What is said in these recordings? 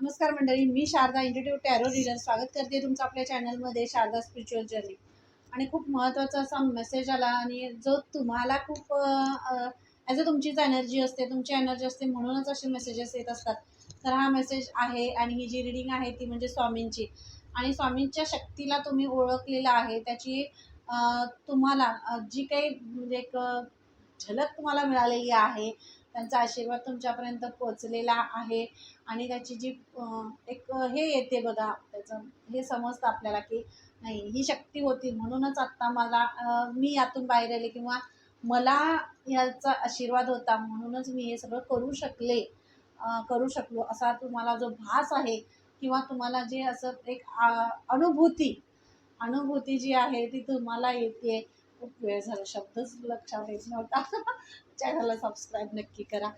नमस्कार मंडळी मी शारदा इंटिट्यूट टॅरो रीडर स्वागत करते तुमचं आपल्या चॅनलमध्ये शारदा स्पिरिच्युअल जर्नी आणि खूप महत्त्वाचा असा मेसेज आला आणि जो तुम्हाला खूप ॲज अ तुमचीच एनर्जी असते तुमची एनर्जी असते म्हणूनच असे मेसेजेस येत असतात. तर हा मेसेज आहे आणि ही जी रिडिंग आहे ती म्हणजे स्वामींची. आणि स्वामींच्या शक्तीला तुम्ही ओळखलेलं आहे त्याची तुम्हाला जी काही म्हणजे एक झलक तुम्हाला मिळालेली आहे त्यांचा आशीर्वाद तुमच्यापर्यंत पोचलेला आहे. आणि त्याची जी एक हे येते बघा त्याचं हे समजतं आपल्याला की नाही ही शक्ती होती. म्हणूनच आत्ता मला मी यातून बाहेर आले किंवा मला याचा आशीर्वाद होता. म्हणूनच मी हे सगळं करू शकले करू शकलो. असा तुम्हाला जो भास आहे किंवा तुम्हाला जे असं एक अनुभूती अनुभूती जी आहे ती तुम्हाला येते. खूप वेळ झाला शब्दच लक्षात येत नव्हता. चॅनलला सबस्क्राईब नक्की करा.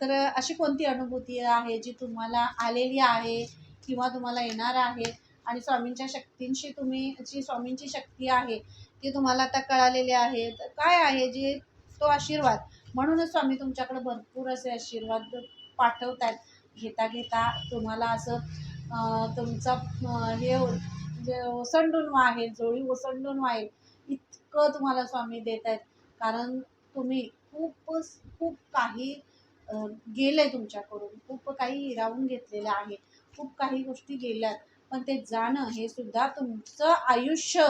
तर अशी कोणती अनुभूती आहे जी तुम्हाला आलेली आहे किंवा तुम्हाला येणार आहे? आणि स्वामींच्या शक्तींशी तुम्ही जी स्वामींची शक्ती आहे ती तुम्हाला आता कळालेली आहे. तर काय आहे जे तो आशीर्वाद? म्हणूनच स्वामी तुमच्याकडे भरपूर असे आशीर्वाद पाठवत आहेत घेता घेता तुम्हाला असं तुमचा हे हो, जे ओसंडून वाहेल जोडी ओसंडून वाहेल इतकं तुम्हाला स्वामी देत आहेत कारण तुम्ही खूपच खूप काही गेलं गेलंय तुमच्याकडून. खूप काही हिरावून घेतलेलं आहे. खूप काही गोष्टी गेल्यात. पण ते जाणं हे सुद्धा तुमचं आयुष्य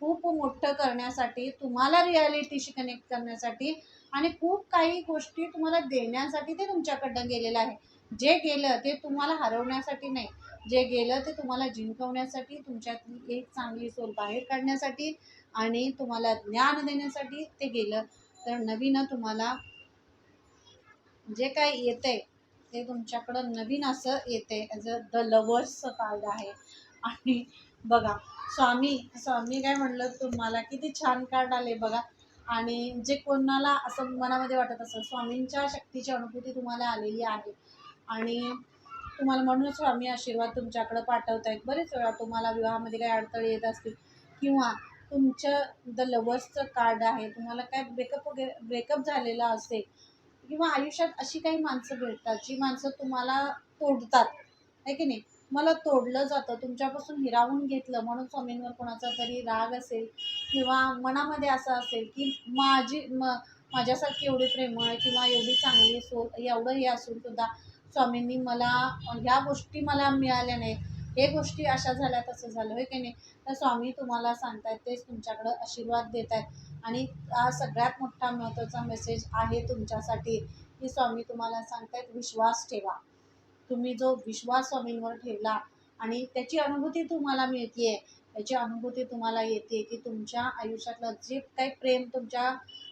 खूप मोठं करण्यासाठी तुम्हाला रियालिटीशी कनेक्ट करण्यासाठी आणि खूप काही गोष्टी तुम्हाला देण्यासाठी ते तुमच्याकडनं गेलेलं आहे. जे गेलं ते तुम्हाला हरवण्यासाठी नाही. जे गेलं ते तुम्हाला जिंकवण्यासाठी तुमच्यातली एक चांगली सोल बाहेर काढण्यासाठी आणि तुम्हाला ज्ञान देण्यासाठी ते गेलं. तर नवीन तुम्हाला जे काय येते ते तुमच्याकडं नवीन असं येते ॲज अ द लवर्सचं कार्ड आहे. आणि बघा स्वामी स्वामी काय म्हणलं तुम्हाला किती छान कार्ड आले बघा. आणि जे कोणाला असं मनामध्ये वाटत असेल स्वामींच्या शक्तीची अनुभूती तुम्हाला आलेली आहे. आणि तुम्हाला म्हणूनच स्वामी आशीर्वाद तुमच्याकडं पाठवत आहेत बरेच वेळा तुम्हाला विवाहामध्ये काही अडथळे येत असतील किंवा तुमचं द लवर्सचं कार्ड आहे तुम्हाला काय ब्रेकअप वगैरे ब्रेकअप झालेला असेल किंवा आयुष्यात अशी काही माणसं भेटतात जी माणसं तुम्हाला तोडतात आहे की नाही? मला तोडलं जातं तुमच्यापासून हिरावून घेतलं म्हणून स्वामींवर कोणाचा तरी राग असेल किंवा मनामध्ये असं असेल की माझी म माझ्यासारखी एवढी प्रेमळ किंवा एवढी चांगली सो एवढं हे असून सुद्धा स्वामींनी मला ह्या गोष्टी मला मिळाल्या नाही हे गोष्टी अशा झाल्या तसं झालं होय की नाही? तर स्वामी तुम्हाला सांगतायत तेच तुमच्याकडं आशीर्वाद देत आहेत आणि हा सगळ्यात मोठा महत्त्वाचा मेसेज आहे तुमच्यासाठी की स्वामी तुम्हाला सांगतायत विश्वास ठेवा. तुम्ही जो विश्वास स्वामींवर ठेवला आणि त्याची अनुभूती तुम्हाला मिळते त्याची अनुभूती तुम्हाला येते की तुमच्या आयुष्यातलं जे काही प्रेम तुमच्या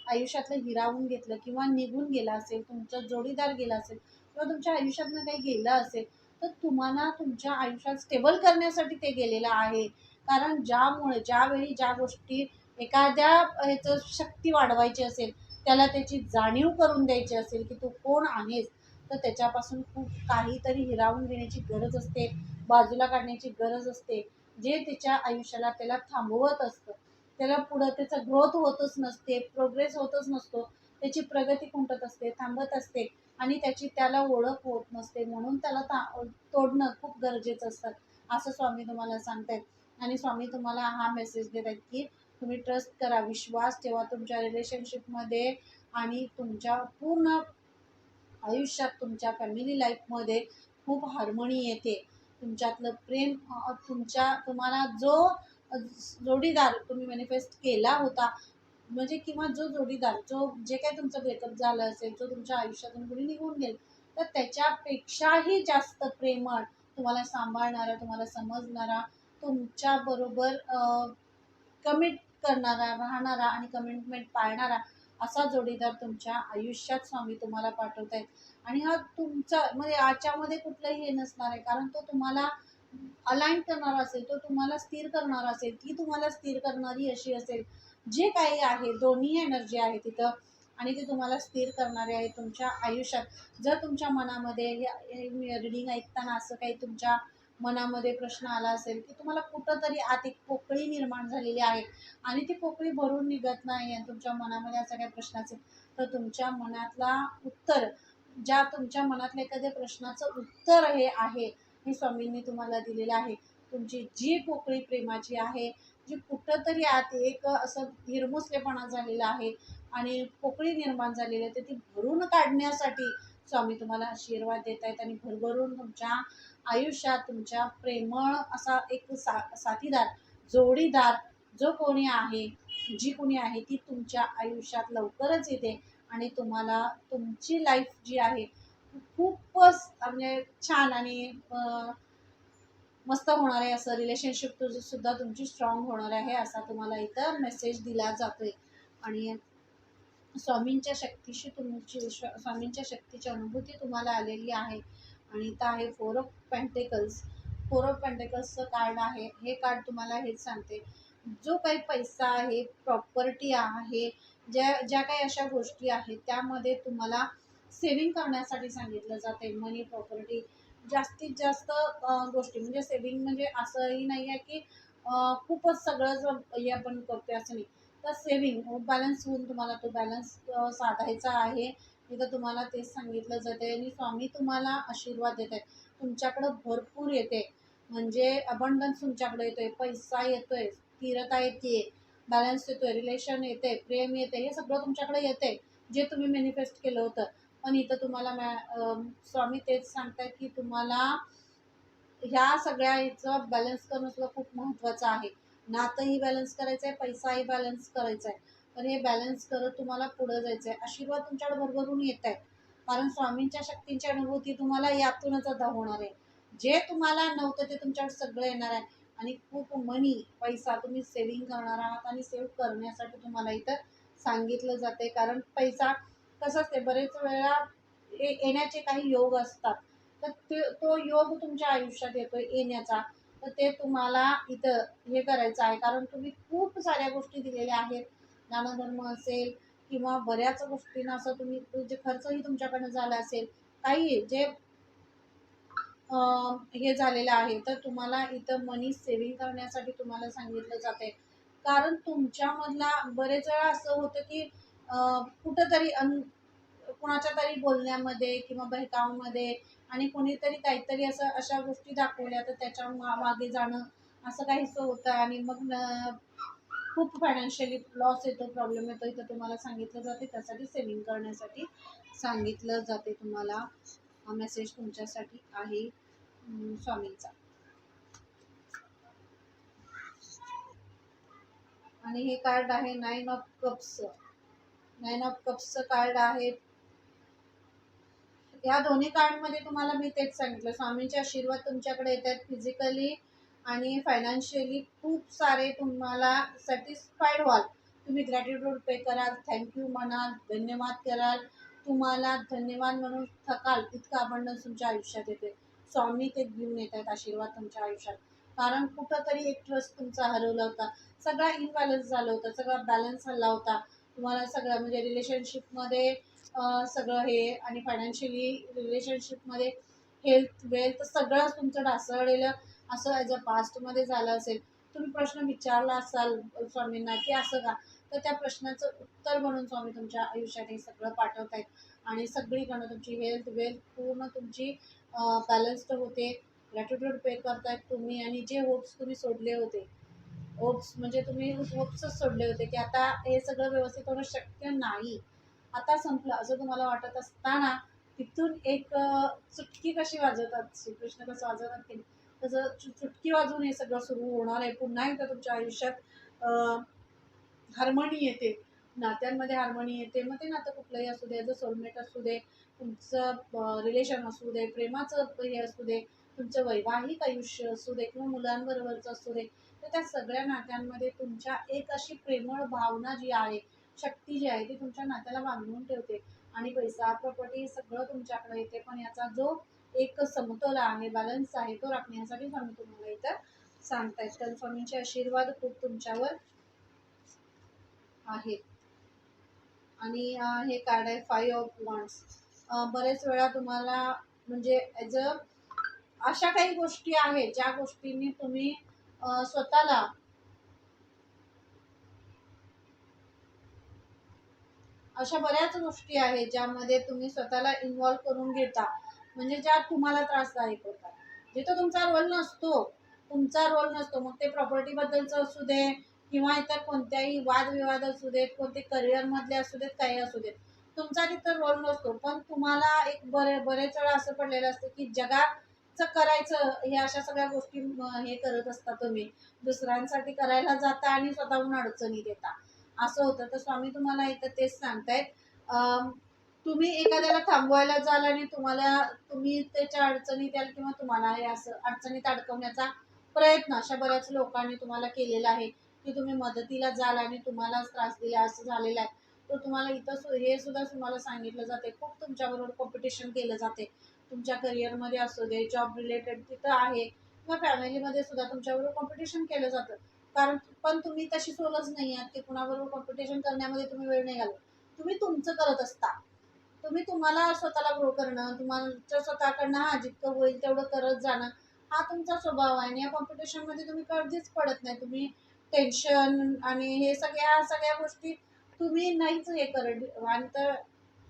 आयुष्यातलं हिरावून घेतलं किंवा निघून गेलं असेल तुमचा जोडीदार गेला असेल किंवा तुमच्या आयुष्यातनं काही गेलं असेल तर तुम्हाला तुमच्या आयुष्यात स्टेबल करण्यासाठी ते गेलेलं आहे. कारण ज्यामुळे ज्यावेळी ज्या गोष्टी एखाद्या ह्याचं शक्ती वाढवायची असेल त्याला त्याची जाणीव करून द्यायची असेल की तू कोण आहेस तर त्याच्यापासून खूप काहीतरी हिरावून घेण्याची गरज असते बाजूला काढण्याची गरज असते जे त्याच्या आयुष्याला त्याला थांबवत असतं. त्याला पुढं त्याचा ग्रोथ होतच नसते प्रोग्रेस होतच नसतो त्याची प्रगती खुंटत असते थांबत असते. आणि त्याची त्याला ओळख होत नसते. म्हणून त्याला ता तोडणं खूप गरजेचं असतं. असं स्वामी तुम्हाला सांगतायत. आणि स्वामी तुम्हाला हा मेसेज देत आहेत की तुम्ही ट्रस्ट करा विश्वास ठेवा तुमच्या रिलेशनशिपमध्ये आणि तुमच्या पूर्ण आयुष्यात तुमच्या फॅमिली लाईफमध्ये खूप हार्मोनी येते. तुमच्यातलं प्रेम तुमच्या तुम्हाला जो जोडीदार तुम्ही मॅनिफेस्ट केला होता म्हणजे किंवा जो जोडीदार जो जे काही तुमचं ब्रेकअप झालं असेल जो तुमच्या आयुष्यातून कुणी निघून गेल तर त्याच्यापेक्षाही जास्त प्रेमळ तुम्हाला सांभाळणारा तुम्हाला समजणारा तुमच्याबरोबर कमिट करणारा राहणारा आणि कमिटमेंट पाळणारा असा जोडीदार तुमच्या आयुष्यात स्वामी तुम्हाला पाठवत आहेत आणि हा तुमचा म्हणजे याच्यामध्ये कुठलंही हे नसणार आहे कारण तो तुम्हाला अलाइन करणारा असेल तो तुम्हाला स्थिर करणारा असेल ती तुम्हाला स्थिर करणारी अशी असेल. जे काही आहे दोन्ही एनर्जी आहे तिथं आणि ते तुम्हाला स्थिर करणारे आहे तुमच्या आयुष्यात. जर तुमच्या मनामध्ये रीडिंग ऐकताना असं काही तुमच्या मनामध्ये प्रश्न आला असेल की तुम्हाला कुठंतरी आत एक पोकळी निर्माण झालेली आहे आणि ती पोकळी भरून निघत नाही आणि तुमच्या मनामध्ये असा काही प्रश्न असेल तर तुमच्या मनातला उत्तर ज्या तुमच्या मनातल्या एखाद्या प्रश्नाचं उत्तर हे आहे हे स्वामींनी तुम्हाला दिलेलं आहे. तुमची जी पोकळी प्रेमाची आहे जी कुठंतरी आत एक असं हिरमुसलेपणा झालेला आहे आणि पोकळी निर्माण झालेली आहे तर ती भरून काढण्यासाठी स्वामी तुम्हाला आशीर्वाद देत आहेत आणि भरभरून तुमच्या आयुष्यात तुमच्या प्रेमळ असा एक सा साथीदार जोडीदार जो कोणी आहे जी कोणी आहे ती तुमच्या आयुष्यात लवकरच येते आणि तुम्हाला तुमची लाईफ जी आहे खूपच म्हणजे छान आणि मस्त होणार आहे असं रिलेशनशिप सुद्धा तुमची स्ट्रॉंग होणार आहे असा तुम्हाला इथं मेसेज दिला जातोय. आणि स्वामींच्या शक्तीशी तुमची स्व- स्वामींच्या शक्तीची अनुभूती तुम्हाला आलेली आहे. आणि इथं आहे four of pentacles four of पेंटेकल्सचं card आहे. हे कार्ड तुम्हाला हेच सांगते. जो काही पैसा आहे प्रॉपर्टी आहे ज्या ज्या काही अशा गोष्टी आहेत त्यामध्ये तुम्हाला सेविंग करण्यासाठी सांगितलं जाते. मनी प्रॉपर्टी जास्तीत जास्त गोष्टी. म्हणजे सेविंग म्हणजे असंही नाही आहे की खूपच सगळंच हे आपण करतोय असं नाही. तर सेविंग बॅलन्स होऊन तुम्हाला तो बॅलन्स साधायचा आहे. इथं तुम्हाला तेच सांगितलं जाते आणि स्वामी तुम्हाला आशीर्वाद देत आहेत तुमच्याकडं भरपूर येते. म्हणजे अबंडन्स तुमच्याकडे येतोय. पैसा येतोय. स्थिरता येते बॅलन्स येतोय. रिलेशन येते प्रेम येते हे सगळं तुमच्याकडे येते जे तुम्ही मॅनिफेस्ट केलं होतं. पण इथं तुम्हाला मॅ स्वामी तेच सांगतात की तुम्हाला ह्या सगळ्या ह्याचं बॅलन्स करणं सुद्धा खूप महत्त्वाचं आहे. नातंही बॅलन्स करायचं आहे पैसाही बॅलन्स करायचा आहे पण हे बॅलन्स करत तुम्हाला पुढं जायचं आहे आशीर्वाद तुमच्याकडे भरभरून येत आहेत कारण स्वामींच्या शक्तींची अनुभूती तुम्हाला यातूनच आता होणार आहे. जे तुम्हाला नव्हतं ते तुमच्याकडे सगळं येणार आहे. आणि खूप मनी पैसा तुम्ही सेविंग करणार आहात आणि सेव्ह करण्यासाठी तुम्हाला इथं सांगितलं जाते कारण पैसा कसं असते बरेच वेळा येण्याचे काही योग असतात. तर तो योग तुमच्या आयुष्यात येतो येण्याचा. तर ते तुम्हाला इथं हे करायचं आहे. कारण तुम्ही खूप साऱ्या गोष्टी दिलेल्या आहेत. दानधर्म असेल किंवा बऱ्याच गोष्टींना असं तुम्ही जे खर्चही तुमच्याकडनं झाला असेल काही जे हे झालेलं आहे तर तुम्हाला इथं मनी सेव्हिंग करण्यासाठी तुम्हाला सांगितलं जाते कारण तुमच्यामधला बरेच वेळा असं होतं की कुठंतरी अन कुणाच्या तरी बोलण्यामध्ये किंवा बहकावामध्ये आणि कोणीतरी काहीतरी असं अशा गोष्टी दाखवल्या तर त्याच्या मा- मागे जाणं असं काहीसं होतं आणि मग न- खूप फायनान्शियली लॉस येतो प्रॉब्लेम येतो. इथं तुम्हाला सांगितलं जाते. त्यासाठी सेविंग करण्यासाठी सांगितलं जाते तुम्हाला. हा मेसेज तुमच्यासाठी आहे स्वामींचा. आणि हे कार्ड आहे nine of cups nine of कप्सचं card आहे. या दोन्ही कार्डमध्ये तुम्हाला मी तेच सांगितलं. स्वामींचे आशीर्वाद तुमच्याकडे येतात फिजिकली आणि फायनान्शियली खूप सारे तुम्हाला सॅटिस्फाईड व्हाल. तुम्ही ग्रॅटिट्यूड पे कराल थँक्यू म्हणाल धन्यवाद कराल. तुम्हाला धन्यवाद म्हणून थकाल इतकं अबंडन्स तुमच्या आयुष्यात येते. स्वामी ते घेऊन येत आहेत आशीर्वाद तुमच्या आयुष्यात. कारण कुठंतरी एक ट्रस्ट तुमचा हरवला होता. सगळा इनबॅलन्स झाला होता सगळा बॅलन्स हल्ला होता. तुम्हाला सगळं म्हणजे रिलेशनशिपमध्ये सगळं हे आणि फायनान्शियली रिलेशनशिपमध्ये हेल्थ वेल्थ सगळंच तुमचं ढासळलेलं असं ॲज अ पास्टमध्ये झालं असेल तुम्ही प्रश्न विचारला असाल स्वामींना की असं का? तर त्या प्रश्नाचं उत्तर म्हणून स्वामी तुमच्या आयुष्यात हे सगळं पाठवत आहेत आणि सगळीकडनं तुमची हेल्थ वेल्थ पूर्ण तुमची बॅलन्स्ड होते. ग्रॅटिट्यूड पे करतायत तुम्ही आणि जे होप्स तुम्ही सोडले होते होप्स म्हणजे तुम्ही होप्सच सोडले होते की आता हे सगळं व्यवस्थित होणं शक्य नाही. आता संपलं. असं तुम्हाला वाटत असताना तिथून एक चुटकी कशी वाजवतात? श्रीकृष्ण कसं वाजवतात की तसं चु- चुटकी वाजवून हे सगळं सुरू होणार आहे. पुन्हा एकदा तुमच्या आयुष्यात हार्मनी येते. नात्यांमध्ये हार्मनी येते. मग ते नातं कुठलंही असू दे जर सोलमेट असू दे तुमचं रिलेशन असू दे प्रेमाचं हे असू दे तुमचं वैवाहिक आयुष्य असू दे किंवा मुलांबरोबरचं असू दे तर त्या सगळ्या नात्यांमध्ये तुमच्या एक अशी प्रेमळ भावना जी आहे शक्ती जी आहे ती तुमच्या नात्याला बांधून ठेवते. आणि पैसा प्रॉपर्टी सगळं तुमच्याकडे येते. पण याचा जो एक समतोल आहे बॅलन्स आहे तो राखण्यासाठी स्वामी तुम्हाला इथं सांगतायत. तर स्वामींचे आशीर्वाद खूप तुमच्यावर आहेत. आणि हे कार्ड आहे फाईव्ह ऑफ वॉन्ट्स बरेच वेळा तुम्हाला म्हणजे ॲज अ अशा काही गोष्टी आहेत ज्या गोष्टींनी तुम्ही स्वतःला. अशा बऱ्याच गोष्टी आहेत ज्यामध्ये तुम्ही स्वतःला इन्वॉल्व्ह करून घेता. म्हणजे ज्या तुम्हाला त्रासदायक होतात. जिथं तुमचा रोल नसतो तुमचा रोल नसतो मग ते प्रॉपर्टीबद्दलचं असू दे किंवा इतर कोणत्याही वादविवाद असू देत कोणते करिअरमधले असू देत काही असू देत. तुमचा तिथं रोल नसतो पण तुम्हाला एक बरे बरेच वेळा असं पडलेलं असतं की जगात करायचं हे अशा सगळ्या गोष्टी हे करत असता तुम्ही. दुसऱ्यांसाठी करायला जाता आणि स्वतःहून अडचणी देता. असं होतं. तर स्वामी तुम्हाला इथं तेच सांगतायत. तुम्ही एखाद्याला थांबवायला जाल आणि तुम्हाला तुम्ही त्याच्या अडचणीत याल किंवा तुम्हाला हे असं अडचणीत अडकवण्याचा प्रयत्न अशा बऱ्याच लोकांनी तुम्हाला केलेला आहे की तुम्ही मदतीला जाल आणि तुम्हालाच त्रास दिला असं झालेलं आहे. तर तुम्हाला इथं हे सुद्धा तुम्हाला सांगितलं जाते खूप तुमच्याबरोबर कॉम्पिटिशन केलं जाते तुमच्या करिअरमध्ये असू दे जॉब रिलेटेड तिथं आहे किंवा फॅमिलीमध्ये सुद्धा तुमच्याबरोबर कॉम्पिटिशन केलं जातं. कारण पण तुम्ही तशी सोलच नाही आहात की कुणाबरोबर कॉम्पिटिशन करण्यामध्ये तुम्ही वेळ नाही घालत तुम्ही तुमचं करत असता. तुम्ही तुम्हाला स्वतःला ग्रो करणं तुम्हाला स्वतःकडनं हा जितकं होईल तेवढं करत जाणं हा तुमचा स्वभाव आहे. आणि या कॉम्पिटिशनमध्ये तुम्ही कधीच पडत नाही. तुम्ही टेन्शन आणि हे सगळ्या सगळ्या गोष्टी तुम्ही नाहीच हे करत. आणि तर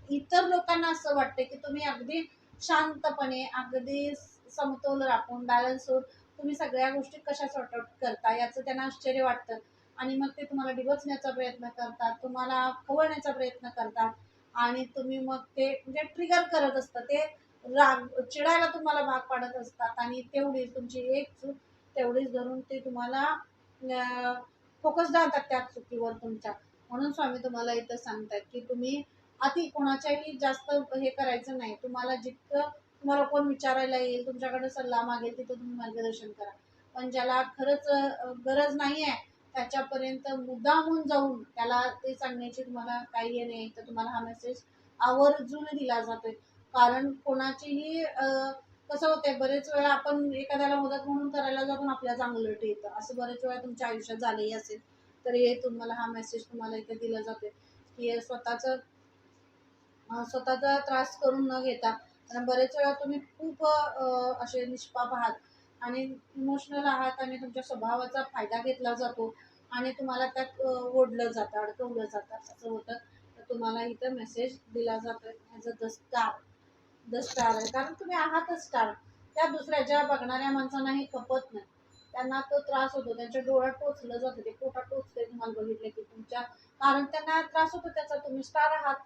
इतर लोकांना असं वाटतं की तुम्ही अगदी शांतपणे अगदी समतोल राखून बॅलन्स होऊन तुम्ही सगळ्या गोष्टी कशा सॉर्ट आउट करता याचं त्यांना आश्चर्य वाटतं. आणि मग ते तुम्हाला डिवचण्याचा प्रयत्न करतात तुम्हाला खवळण्याचा प्रयत्न करतात आणि तुम्ही मग ते म्हणजे ट्रिगर करत असतं. ते राग चिडायला तुम्हाला भाग पाडत असतात आणि तेवढीच तुमची एक चूक तेवढीच धरून ते तुम्हाला फोकस राहतात त्या चुकीवर तुमच्या. म्हणून स्वामी तुम्हाला इथं सांगतात की तुम्ही अति कोणाच्याही जास्त हे करायचं नाही. तुम्हाला जितकं तुम्हाला कोण विचारायला येईल तुमच्याकडे सल्ला मागेल तिथं तुम्ही मार्गदर्शन करा. पण ज्याला खरंच गरज नाही आहे त्याच्यापर्यंत मुद्दामून जाऊन त्याला ते सांगण्याची तुम्हाला काही हे नाही. तर तुम्हाला हा मेसेज आवर्जून दिला जातोय. कारण कोणाचीही कसं होतंय बरेच वेळा आपण एखाद्याला मदत म्हणून करायला जातो आपल्या चांगलं येतं. असं बरेच वेळा तुमच्या आयुष्यात झालेही असेल. तर हे तुम्हाला हा मेसेज तुम्हाला इथे दिला जातोय. की स्वतःचं स्वतःचा त्रास करून न घेता. कारण बरेच वेळा तुम्ही खूप असे निष्पाप आहात आणि इमोशनल आहात आणि तुमच्या स्वभावाचा फायदा घेतला जातो आणि तुम्हाला त्यात ओढलं जातं अडकवलं जातं असं होतं. तर तुम्हाला इथं मेसेज दिला जातो as a the star the star आहे. कारण तुम्ही आहातच स्टार त्या दुसऱ्या ज्या बघणाऱ्या माणसांना हे खपत नाही. त्यांना तो त्रास होतो. त्यांच्या डोळ्यात टोचलं जातं. ते पोटात टोचते तुम्हाला बघितलं की तुमच्या कारण त्यांना त्रास होतो. त्याचा तुम्ही स्टार आहात.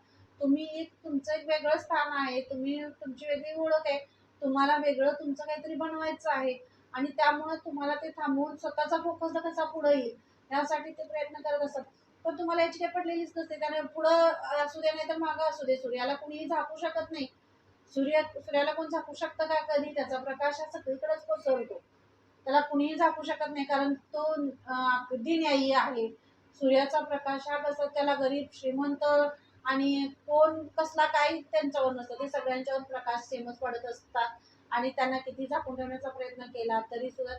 तुम्ही एक तुमचं एक वेगळं स्थान आहे. तुम्ही तुमची वेगळी ओळख आहे. तुम्हाला वेगळं तुमचं काहीतरी बनवायचं आहे. आणि त्यामुळे तुम्हाला ते थांबवून स्वतःचा फोकस कसा पुढे येईल? यासाठी ते प्रयत्न करत असतात पण तुम्हाला याची काही पडलेलीच नसते. त्याने पुढं असू दे नाही तर मागं असू दे. सूर्याला कुणीही झाकू शकत नाही. सूर्य सूर्याला कोण झाकू शकतं का कधी? त्याचा प्रकाश हा सगळीकडेच कोसळतो. त्याला कुणीही झाकू शकत नाही. कारण तो अगदी न्यायी आहे. सूर्याचा प्रकाश हा कसा त्याला गरीब श्रीमंत आणि कोण कसला काही त्यांच्यावर नसतं. ते सगळ्यांच्यावर प्रकाश सेमच पडत असतात. आणि त्यांना किती झाकून ठेवण्याचा प्रयत्न केला तरी सुद्धा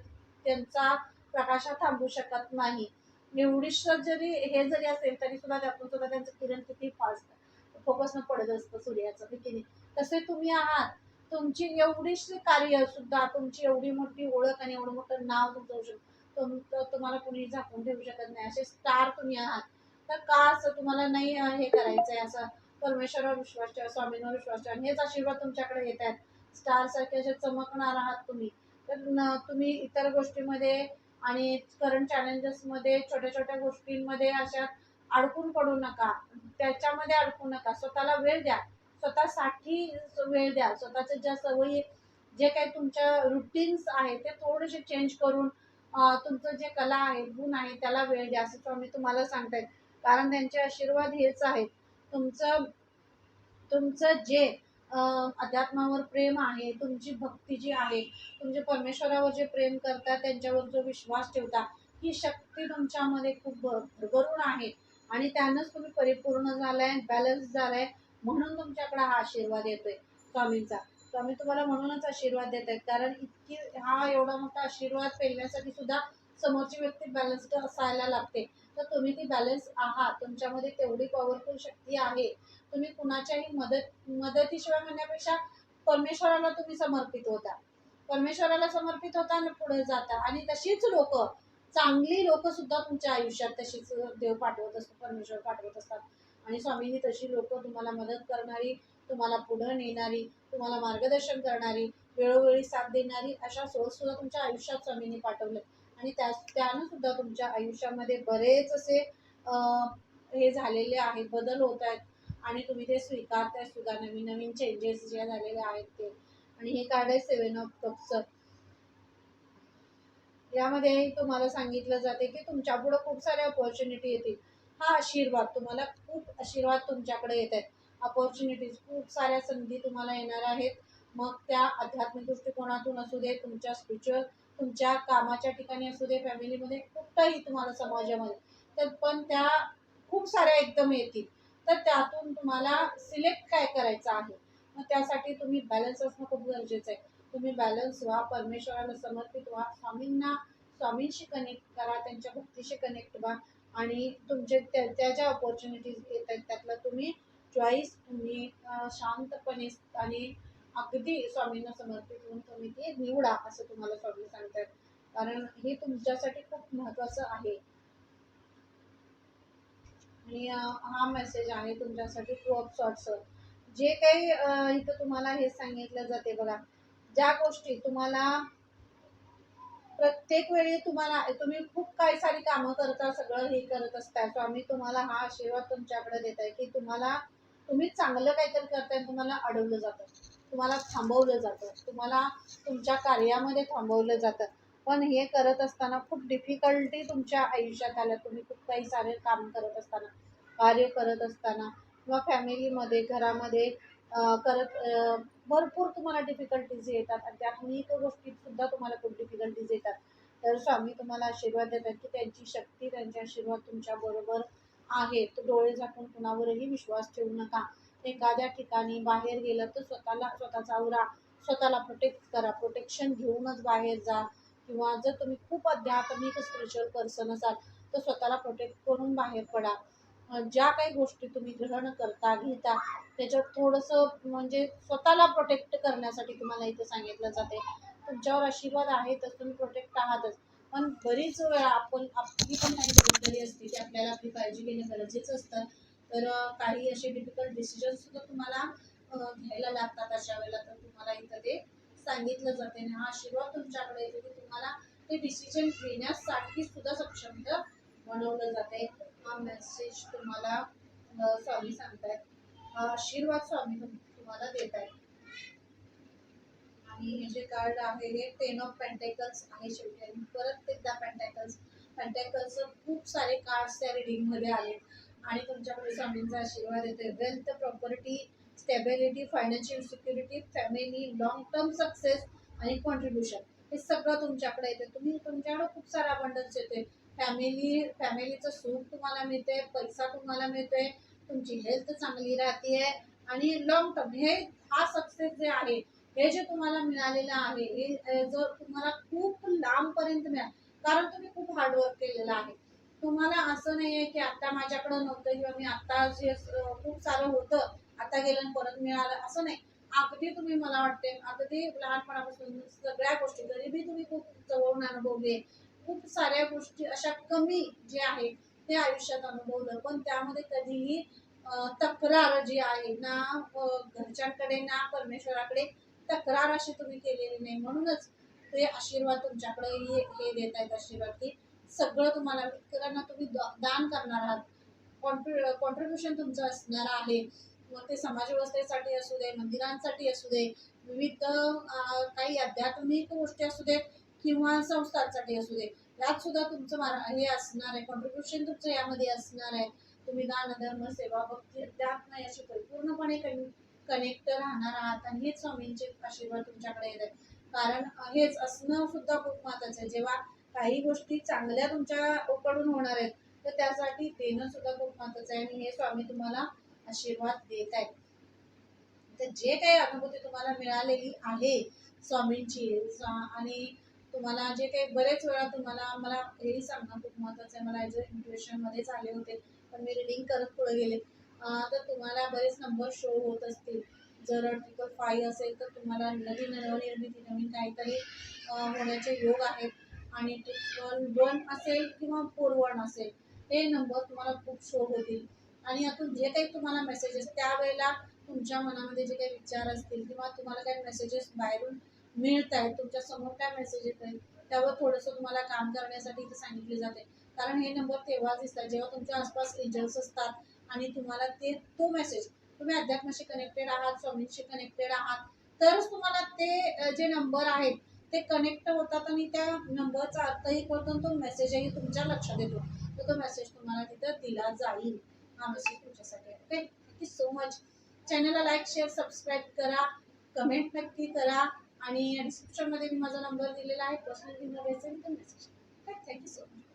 त्यांचा प्रकाश हा थांबू शकत नाही. एवढीश जरी हे जरी असेल तरी सुद्धा त्यातून सुद्धा त्यांचं किरण किती फास्ट फोकस न पडत असतं सूर्याचं हे तसे तुम्ही आहात. तुमची एवढीशी कार्य सुद्धा तुमची एवढी मोठी ओळख आणि एवढं मोठं नाव तुमचं होऊ शकतं. तुम तुम्हाला कुणी झाकून ठेवू शकत नाही. असे स्टार तुम्ही आहात. तर का असं तुम्हाला नाही हे हे करायचंय असं? परमेश्वरावर विश्वास ठेवा स्वामींवर विश्वास ठेवा. हेच आशीर्वाद तुमच्याकडे येत आहेत. स्टार सारखे असे चमकणार आहात तुम्ही. तर तुम्ही इतर गोष्टीमध्ये आणि करंट चॅलेंजेसमध्ये छोट्या छोट्या गोष्टींमध्ये अशा अडकून पडू नका. त्याच्यामध्ये अडकू नका. स्वतःला वेळ द्या. स्वतःसाठी वेळ द्या. स्वतःच्या ज्या सवयी जे काही तुमच्या रुटीन्स आहे ते थोडेसे चेंज करून तुमचं जे कला आहे गुण आहे त्याला वेळ द्या. असं स्वामी तुम्हाला सांगतायत. कारण त्यांचे आशीर्वाद हेच आहेत. तुमचं तुमचं जे अध्यात्मावर प्रेम आहे तुमची भक्ती जी आहे तुमचे परमेश्वरावर जे प्रेम करता त्यांच्यावर जो विश्वास ठेवता ही शक्ती तुमच्यामध्ये खूप भरभरून आहे. आणि त्यानंच तुम्ही परिपूर्ण झालाय बॅलन्स झालाय म्हणून तुमच्याकडे हा आशीर्वाद येतोय स्वामींचा. स्वामी तुम्हाला म्हणूनच आशीर्वाद देत आहेत कारण इतकी हा एवढा मोठा आशीर्वाद पेलण्यासाठी सुद्धा समोरची व्यक्ती बॅलन्स्ड असायला लागते. तर तुम्ही ती बॅलन्स आहात. तुमच्यामध्ये तेवढी पॉवरफुल शक्ती आहे. तुम्ही कुणाच्याही मदत मदतीशिवाय म्हणण्यापेक्षा परमेश्वराला तुम्ही समर्पित होता. परमेश्वराला समर्पित होता आणि पुढे जाता. आणि तशीच लोक चांगली लोक सुद्धा तुमच्या आयुष्यात तशीच देव पाठवत असतो परमेश्वर पाठवत असतात. आणि स्वामींनी तशी लोक तुम्हाला मदत करणारी तुम्हाला पुढे नेणारी तुम्हाला मार्गदर्शन करणारी वेळोवेळी साथ देणारी अशा सोर्स सुद्धा तुमच्या आयुष्यात स्वामींनी पाठवले आणि त्या त्यानं सुद्धा तुमच्या आयुष्यामध्ये बरेच असे हे झालेले आहेत बदल होत आहेत. आणि तुम्ही ते स्वीकारताय सुद्धा नवीन नवीन चेंजेस जे झालेले आहेत ते. आणि हे कार्ड आहे सेवन ऑफ कपचं यामध्ये तुम्हाला सांगितलं जाते की तुमच्यापुढे खूप साऱ्या ऑपॉर्च्युनिटी येतील. हा आशीर्वाद तुम्हाला खूप आशीर्वाद तुमच्याकडे येत आहेत. ऑपॉर्च्युनिटीज खूप साऱ्या संधी तुम्हाला येणार आहेत. मग त्या आध्यात्मिक दृष्टिकोनातून असू दे तुमच्या स्पिरिच्युअल तुमच्या कामाच्या ठिकाणी असू दे फॅमिलीमध्ये कुठंही तुम्हाला समाजामध्ये तर पण त्या खूप साऱ्या एकदम येतील. तर त्यातून तुम्हाला सिलेक्ट काय करायचं आहे? मग त्यासाठी तुम्ही बॅलन्स असणं खूप गरजेचं आहे. तुम्ही बॅलन्स व्हा परमेश्वराला समर्पित व्हा स्वामींना स्वामींशी कनेक्ट करा त्यांच्या भक्तीशी कनेक्ट व्हा आणि तुमचे त्या त्या ज्या ऑपॉर्च्युनिटीज येत आहेत त्यातलं तुम्ही चॉईस तुम्ही शांतपणे आणि अगदी स्वामींना समर्पित होऊन तुम्ही ते निवडा असं तुम्हाला स्वामी सांगतात. कारण हे तुमच्यासाठी खूप महत्वाचं आहे. आणि हा मेसेज आहे तुमच्यासाठी टू ऑफ शॉर्ट्स जे काही इथं तुम्हाला हे सांगितलं जाते बघा. ज्या गोष्टी तुम्हाला प्रत्येक वेळी तुम्हाला तुम्ही खूप काही सारी कामं करता सगळं हे करत असता. स्वामी तुम्हाला हा आशीर्वाद तुमच्याकडे देत आहे की तुम्हाला तुम्ही चांगलं काहीतरी करताय तुम्हाला अडवलं जातं. तुम्हाला थांबवलं जातं. तुम्हाला तुमच्या कार्यामध्ये थांबवलं जातं. पण हे करत असताना खूप डिफिकल्टी तुमच्या आयुष्यात आल्या. तुम्ही खूप काही सारे काम करत असताना कार्य करत असताना किंवा फॅमिलीमध्ये घरामध्ये करत भरपूर तुम्हाला डिफिकल्टीज येतात आणि त्या अनेक गोष्टीतसुद्धा तुम्हाला खूप डिफिकल्टीज येतात. तर स्वामी तुम्हाला आशीर्वाद देतात की त्यांची शक्ती त्यांचे आशीर्वाद तुमच्याबरोबर आहे. तर डोळे झाकून कुणावरही विश्वास ठेवू नका. एखाद्या ठिकाणी बाहेर गेलं तर स्वतःला स्वतःचा आवरा स्वतःला प्रोटेक्ट करा. प्रोटेक्शन घेऊनच बाहेर जा. किंवा जर तुम्ही खूप अध्यात्मिक स्पिरिच्युअल पर्सन असाल तर स्वतःला प्रोटेक्ट करून बाहेर पडा. ज्या काही गोष्टी तुम्ही ग्रहण करता घेता त्याच्यात थोडंसं म्हणजे स्वतःला प्रोटेक्ट करण्यासाठी तुम्हाला इथं सांगितलं जाते. तुमच्यावर आशीर्वाद आहेतच तुम्ही प्रोटेक्ट आहातच. पण बरीच वेळा आपण आपली पण काही जबाबदारी असते की आपल्याला आपली काळजी घेणं गरजेचं असतं. तर काही असे डिफिकल्ट डिसिजन सुद्धा तुम्हाला घ्यायला लागतात अशा वेळेला तर तुम्हाला इथं ते सांगितलं जाते. आणि हा आशीर्वाद तुमच्याकडे येतो की तुम्हाला ते डिसिजन घेण्यासाठी सुद्धा सक्षम बनवलं जाते. हा मेसेज तुम्हाला स्वामी सांगतायत. हा आशीर्वाद स्वामी तुम्हाला देत आहेत आणि हे जे कार्ड आहे हे टेन ऑफ पेंटेकल्स आहे शेवटी. आणि परत एकदा पेंटेकल्स पेंटेकल्स खूप सारे कार्ड्स त्या रिडिंगमध्ये आले आणि तुमच्याकडे स्वामींचा आशीर्वाद येतोय. Wealth property stability financial security family long term success आणि कॉन्ट्रीब्युशन हे सगळं तुमच्याकडे येते तुम्ही तुमच्याकडे खूप सारा अबंडन्स येते फॅमिली फॅमिलीचं सुख तुम्हाला मिळते पैसा तुम्हाला मिळतोय तुमची हेल्थ चांगली राहते आणि लॉंग टर्म हे हा सक्सेस जे आहे हे जे तुम्हाला मिळालेलं आहे हे जर तुम्हाला खूप लांबपर्यंत मिळाल कारण तुम्ही खूप हार्डवर्क केलेलं आहे. तुम्हाला असं नाही आहे की आता माझ्याकडं नव्हतं किंवा मी आता जे खूप सारं होतं आता गेलं परत मिळालं असं नाही. अगदी तुम्ही मला वाटते अगदी लहानपणापासून सगळ्या गोष्टी गरिबी तुम्ही खूप जवळून अनुभवली. आहे. खूप साऱ्या गोष्टी अशा कमी जे आहे ते आयुष्यात अनुभवलं. पण त्यामध्ये कधीही तक्रार जी आहे ना घरच्यांकडे ना परमेश्वराकडे तक्रार अशी तुम्ही केलेली नाही. म्हणूनच ते आशीर्वाद तुमच्याकडे हे देत आहेत आशीर्वाद की सगळं तुम्हाला इतरांना तुम्ही द- दान करणार आहात. कॉन्ट्री कॉन्ट्रीब्युशन तुमचं असणार आहे. मग ते समाजव्यवस्थेसाठी असू दे मंदिरांसाठी असू दे विविध काही आध्यात्मिक गोष्टी असू दे किंवा संस्थांसाठी असू दे यात सुद्धा तुमचं मार- हे असणार आहे. कॉन्ट्रीब्युशन तुमचं यामध्ये असणार आहे. तुम्ही दान धर्म सेवा भक्ती अध्यात्म याशी परिपूर्णपणे कनेक्ट राहणार आहात आणि हेच स्वामींचे आशीर्वाद तुमच्याकडे येत आहेत. कारण हेच असणं सुद्धा खूप महत्वाचं आहे. जेव्हा काही गोष्टी चांगल्या तुमच्याकडून होणार आहेत तर त्यासाठी देणं सुद्धा खूप महत्वाचं आहे. आणि हे स्वामी तुम्हाला आशीर्वाद देत आहेत. तर जे काही अनुभूती तुम्हाला मिळालेली आहे स्वामींची आणि तुम्हाला जे काही बरेच वेळा तुम्हाला मला हेही सांगणं खूप महत्वाचं आहे. मला ॲज अ इंट्युएशनमध्येच आले होते पण मी रिडिंग करत पुढे गेले. तर तुम्हाला बरेच नंबर शो होत असतील. जर ट्रिपल फाय असेल तर तुम्हाला नवीन नवनिर्मिती नवीन काहीतरी होण्याचे योग आहेत. आणि ट्रिपल वन असेल किंवा फोर वन असेल हे नंबर तुम्हाला खूप शो होतील. आणि यातून जे काही तुम्हाला मेसेजेस त्यावेळेला तुमच्या मनामध्ये जे काही विचार असतील किंवा तुम्हाला काही मेसेजेस बाहेरून मिळत आहेत तुमच्यासमोर काय मेसेज आहेत त्यावर थोडंसं तुम्हाला काम करण्यासाठी इथे सांगितले जाते कारण हे नंबर तेव्हाच दिसतात जेव्हा तुमच्या आसपास एंजल्स असतात आणि तुम्हाला ते तो मेसेज तुम्ही अध्यात्माशी कनेक्टेड आहात स्वामींशी कनेक्टेड आहात तरच तुम्हाला ते जे नंबर आहेत ते कनेक्ट होतात आणि त्या नंबरचा अर्थही कळतो आणि तो मेसेजही तुमच्या लक्षात येतो. तर तो मेसेज तुम्हाला तिथं दिला जाईल. हा मेसेज तुमच्यासाठी okay thank you so much चॅनलला लाईक शेअर सबस्क्राईब करा. कमेंट नक्की करा. आणि डिस्क्रिप्शनमध्ये मी माझा नंबर दिलेला आहे. पर्सनल नंबर द्यायचा मी तो मेसेज थँक्यू सो मच